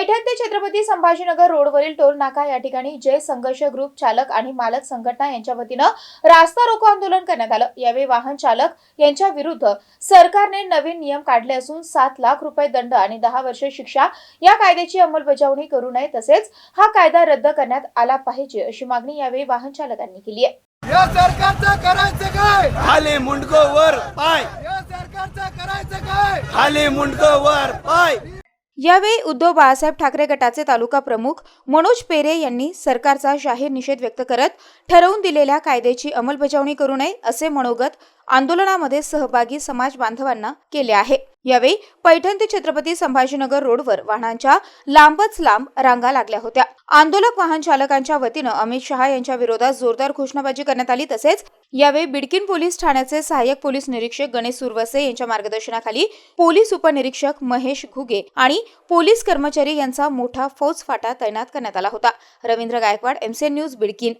पैठण ते छत्रपती संभाजीनगर रोडवरील टोल नाका या ठिकाणी जय संघर्ष ग्रुप चालक आणि मालक संघटना यांच्या वतीनं रास्ता रोको आंदोलन करण्यात आलं. यावेळी वाहन चालक यांच्या विरुद्ध सरकारने नवीन नियम काढले असून सात लाख रुपये दंड आणि दहा वर्षे शिक्षा या कायद्याची अंमलबजावणी करू नये तसेच हा कायदा रद्द करण्यात आला पाहिजे अशी मागणी यावेळी वाहन चालकांनी केली आहे. या सरकारचं करायचं काय? खाली मुंडको वर पाय. या सरकारचं करायचं काय? खाली मुंडको वर पाय. यावेळी उद्धव बाळासाहेब ठाकरे गटाचे तालुका प्रमुख मनोज पेरे यांनी सरकारचा जाहीर निषेध व्यक्त करत ठरवून दिलेल्या कायद्याची अंमलबजावणी करू नये असे मनोगत आंदोलनामध्ये सहभागी समाज बांधवांना केले आहे. यावेळी पैठण ते छत्रपती संभाजीनगर रोडवर वाहनांच्या लांबच लांब रांगा लागल्या होत्या. आंदोलक वाहन चालकांच्या वतीनं अमित शहा यांच्या विरोधात जोरदार घोषणाबाजी करण्यात आली. तसेच यावेळी बिडकीन पोलीस ठाण्याचे सहाय्यक पोलीस निरीक्षक गणेश सुरवसे यांच्या मार्गदर्शनाखाली पोलीस उपनिरीक्षक महेश घुगे आणि पोलीस कर्मचारी यांचा मोठा फौज फाटा तैनात करण्यात आला होता. Ravindra Gaikwad MCN news Bidkin.